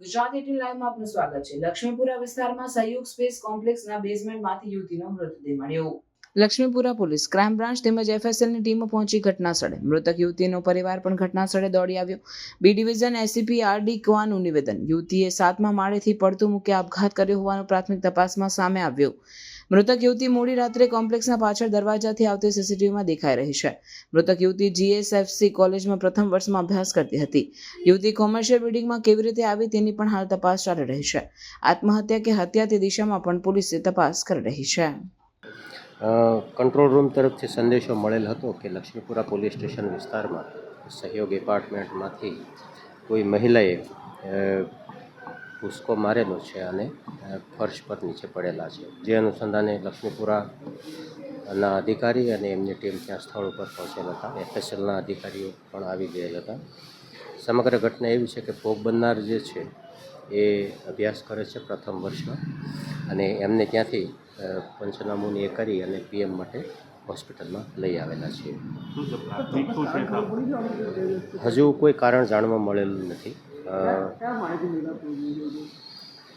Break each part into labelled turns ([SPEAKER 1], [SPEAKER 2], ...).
[SPEAKER 1] Gujarat eighteen લાઈવમાં આપનું સ્વાગત છે. લક્ષ્મીપુરા વિસ્તારમાં સહયોગ સ્પેસ કોમ્પ્લેક્સના બેઝમેન્ટમાંથી યુવતીનો મૃતદેહ મળ્યો. લક્ષ્મીપુરા પોલીસ ક્રાઇમ બ્રાન્ચ તેમજ એફએસએલની ટીમો પહોંચી ઘટના સ્થળે મૃતક યુવતીનો પરિવાર પણ ઘટના સ્થળે દોડી આવ્યો. B division ACP R D કવાનું નિવેદન. યુવતીએ સાતમા માળેથી પડતું મૂકી આપઘાત કર્યો હોવાનું પ્રાથમિક તપાસમાં સામે આવ્યું. મૃતક યુવતી મોડી રાત્રે કોમ્પ્લેક્સના પાછળ દરવાજાથી આવતી સીસીટીવીમાં દેખાઈ રહી છે. મૃતક યુવતી જીએસએફસી કોલેજમાં પ્રથમ વર્ષમાં અભ્યાસ કરતી હતી. યુવતી કોમર્શિયલ બિલ્ડિંગમાં કેવી રીતે આવી તેની પણ હાલ તપાસ ચાલી રહી છે. આત્મહત્યા કે હત્યા તે દિશામાં પણ પોલીસે તપાસ કરી રહી છે.
[SPEAKER 2] કંટ્રોલ રૂમ તરફથી સંદેશો મળેલ હતો કે લક્ષ્મીપુરા પોલીસ સ્ટેશન વિસ્તારમાં સહયોગ એપાર્ટમેન્ટમાંથી કોઈ મહિલાએ ભૂસકો મારેલો છે અને ફર્શ પર નીચે પડેલા છે. જે અનુસંધાને લક્ષ્મીપુરાના અધિકારી અને એમની ટીમ ત્યાં સ્થળ ઉપર પહોંચેલ હતા. એફએસએલના અધિકારીઓ પણ આવી ગયેલ હતા. સમગ્ર ઘટના એવી છે કે ભોગ બનનાર જે છે એ અભ્યાસ કરે છે પ્રથમ વર્ષમાં અને એમને ત્યાંથી પંચનામું એ કરી અને પીએમ માટે હોસ્પિટલમાં લઈ આવેલા છીએ હજુ કોઈ કારણ જાણવા મળેલું નથી.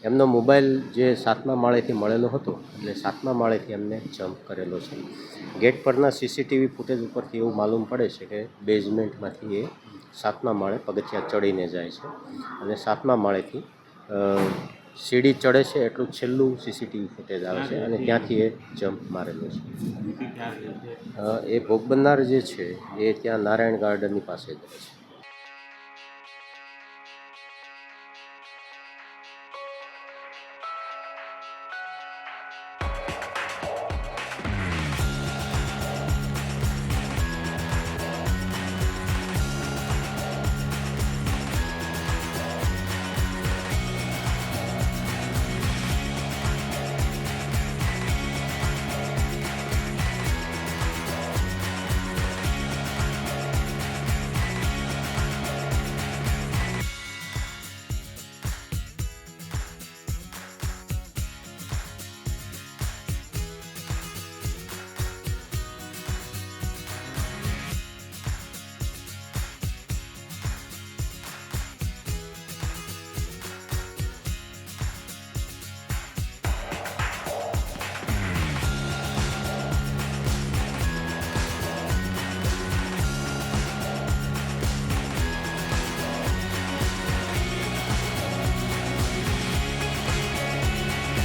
[SPEAKER 2] એમનો મોબાઈલ જે સાતમા માળેથી મળેલો હતો, એટલે સાતમા માળેથી એમને જમ્પ કરેલો છે. ગેટ પરના સીસીટીવી ફૂટેજ ઉપરથી એવું માલુમ પડે છે કે બેઝમેન્ટમાંથી એ સાતમા માળે પગથિયા ચડીને જાય છે અને સાતમા માળેથી સીડી ચડે છે એટલું છેલ્લું સીસીટીવી ફૂટેજ આવે છે અને ત્યાંથી એ જમ્પ મારેલો છે. એ ભોગ બનનાર જે છે, એ ત્યાં નારાયણ ગાર્ડનની પાસે જ રહે છે.